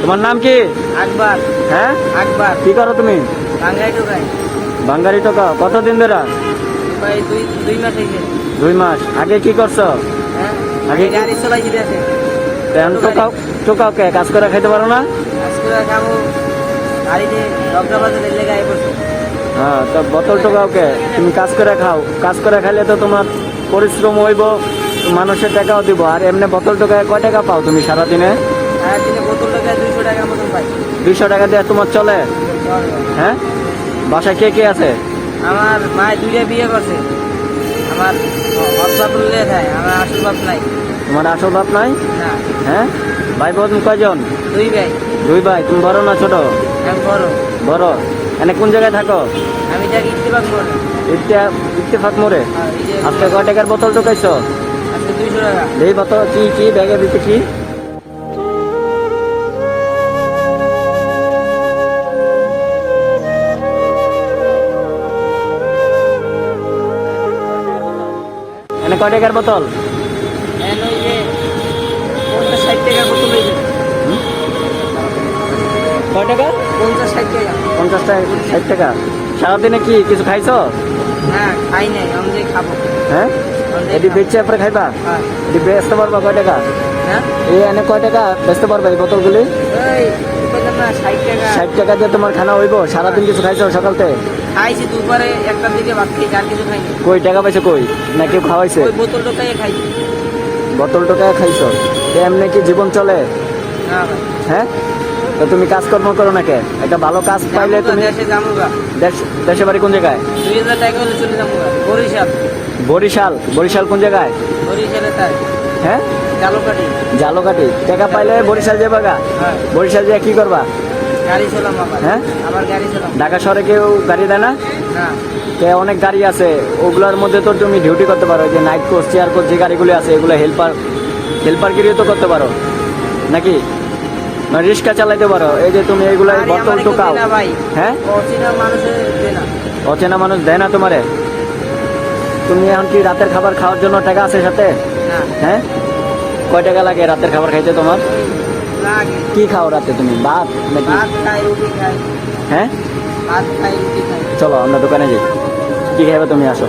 তোমার নাম কি? আকবর। হ্যাঁ? আকবর। কি করো তুমি? বাঙ্গারি টোকাই বাঙ্গারি টাকা কতদিন ধরে? ভাই দুই দুই মাস হয়েছে দুই মাস। আগে কি করছ? হ্যাঁ আগে গাড়ি তেমন টোকাও টোকাও কে? কাজ করে খাইতে পারো না? খাব। গাড়িতে গায়ে বসে হ্যাঁ তো বোতল টোকাও কে? তুমি কাজ করে খাও। কাজ করে খাইলে তো তোমার পরিশ্রম হইব মানুষের টাকাও দিব। আর এমনি বোতল টোকায় কয় টাকা পাও তুমি সারাদিনে? দুইশো টাকা দিয়ে তোমার চলে? হ্যাঁ? বাসায় কে কে আছে? আমার মায়ের দুইটা বিয়ে করছে। আমার আসল বাপ নাই। তোমার আসল বাপ নাই? হ্যাঁ? ভাই বোন কয়জন? দুই ভাই। দুই ভাই তুমি বড় না ছোট? আমি বড়। বড়। এনে কোন জায়গায় থাকো? আমি যাকে ইত্তেফাক মোড়ে। আর আজকে কয় টাকার বোতল ঢুকাইছো? আজকে দুইশো টাকা। এই বোতল কি কি ব্যাগে দিতে কি? এনে কয় টাকার বোতল? হয়ে কয় টাকা? পঞ্চাশ ষাট টাকা। পঞ্চাশ টাকা ষাট টাকা। সারাদিনে কি কিছু খাইছো? না খাই নাই আমি খাব। হ্যাঁ? এটি বেচে খাইবা? হ্যাঁ। এটি বেচতে পারবা কয় টাকা? হ্যাঁ? এই এনে কয় টাকা বেচতে পারবা এই বোতলগুলি? ষাট টাকা দিয়ে তোমার খানা হইব সারাদিন কিছু খাইছো সকালতে? খাইছি দুপুরে একটার দিকে ভাত খেয়েছি আর কিছু খাইনি। কই টাকা পাইছে কই? না কেউ খাওয়াইছে? ওই বোতল টোকাই খাইছি। বোতল টোকা খাইছো? তো এমনি কি জীবন চলে? না ভাই। হ্যাঁ? তো তুমি কাজকর্ম করো না কে? একটা ভালো কাজ পাইলে তুমি দেশে দেশে বাড়ি কোন জায়গায়? দুই হাজার টাকা হলে চলে জামুগা বরিশাল। বরিশাল। বরিশাল কোন জায়গায়? বরিশালে তাই। হ্যাঁ? জালকাটি। জালোকাটি। টাকা পাইলে বরিশাল যাবা গা? হ্যাঁ। বরিশাল দিয়ে কি করবা? হ্যাঁ? ঢাকা শহরে কেউ গাড়ি দেয় না? কে অনেক গাড়ি আছে ওগুলোর মধ্যে তো তুমি ডিউটি করতে পারো যে নাইট কোর্স চেয়ার কোর্স যে গাড়িগুলো আছে এগুলো হেল্পার হেল্পার গিরিও তো করতে পারো। নাকি? রিক্সা চালাইতে পারো। এই যে তুমি এইগুলো গাড়ি বোতল আমারে কেউ টোকাও দেয় না ভাই। হ্যাঁ? অচেনা মানুষ দেয় না। তোমারে? তুমি এখন কি রাতের খাবার খাওয়ার জন্য টাকা আছে সাথে? হ্যাঁ? কয় টাকা লাগে রাতের খাবার খাইতে তোমার? কি খাও রাতে তুমি? ভাত নাকি? হ্যাঁ? চলো আমরা দোকানে যাই। কি খাইবে তুমি? আসো।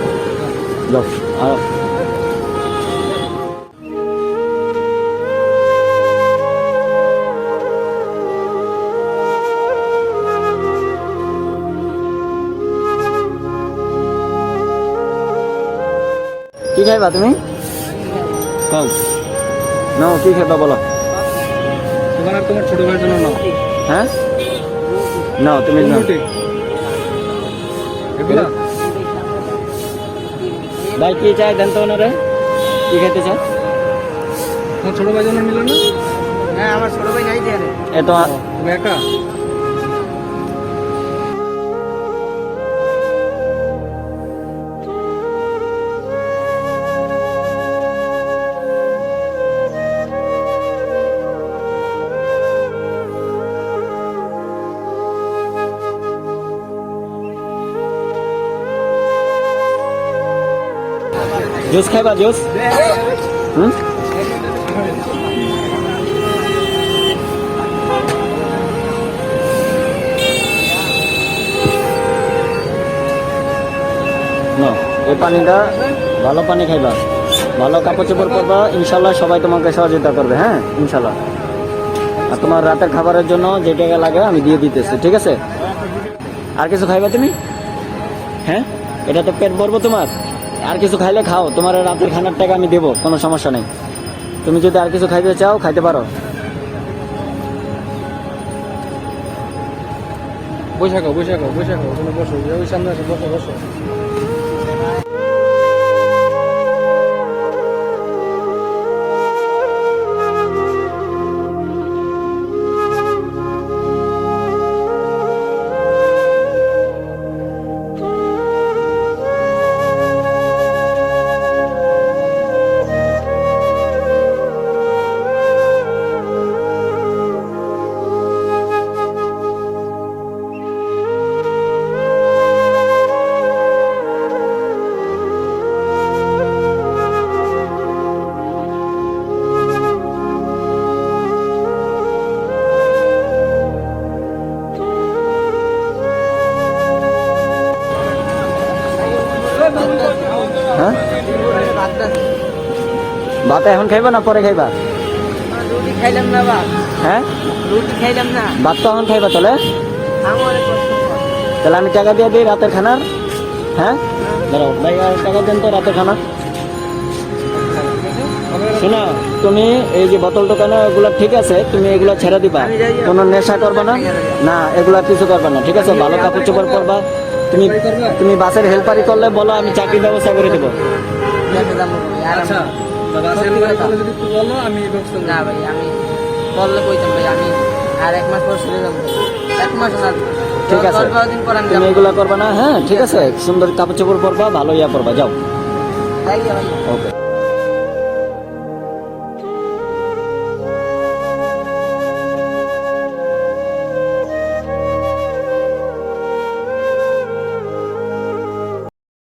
কি খাইবা তুমি? কও কি খাইবা বলো? তোমার আর তোমার ছোট ভাইয়ের জন্য নাও। হ্যাঁ? নাও তুমি নাও। ভাই কি চাই? দেন তো রে কি খেতে চাই? তোমার ছোট ভাই জন্য নিল না? হ্যাঁ আমার ছোট ভাই নাই দেয় এ তো একা? জুস খাইবা জুস? হুম? এই পানিটা ভালো পানি খাইবা। ভালো কাপড় চোপড় করবা ইনশাল্লাহ সবাই তোমাকে সহযোগিতা করবে হ্যাঁ? ইনশাল্লাহ। আর তোমার রাতের খাবারের জন্য যে টাকা লাগে আমি দিয়ে দিতেছি, ঠিক আছে? আর কিছু খাইবা তুমি? হ্যাঁ? এটা তো পেট ভরবো তোমার। আর কিছু খাইলে খাও। তোমার রাতের খানার টাকা আমি দেবো, কোনো সমস্যা নেই। তুমি যদি আর কিছু খাইতে চাও, খাইতে পারো। খাও বসে খাও বসে ওই সামনে বসো বসো। ভাত এখন খাইবা না পরে খাইবা রুটি খাইলাম না বা হ্যাঁ রুটি খাইলাম না ভাত তো এখন খাইবা তাহলে আমার কষ্ট তাহলে আমি টাকা দিয়ে দিই রাতের খানার হ্যাঁ দাঁড়াও ভাই আর টাকা দেন তো রাতের খানা শোনো তুমি এই যে বোতল দোকানে এগুলো ঠিক আছে তুমি এগুলো ছেড়ে দিবা কোনো নেশা করবে না না এগুলো কিছু করবে না ঠিক আছে ভালো কাপড় চোপড় করবা তুমি তুমি বাসের হেল্পারি করলে বলো আমি চাকরির ব্যবস্থা করে দেবো আচ্ছা আমি- না ভাই আমি বললে কইতাম ভাই আমি আর এক মাস পর চলে যাব। এক মাস না ঠিক আছে। তুমি এগুলো করবে না হ্যাঁ ঠিক আছে। সুন্দর কাপড় চোপড় পরবা ভালো ইয়া পরবা যাও। ওকে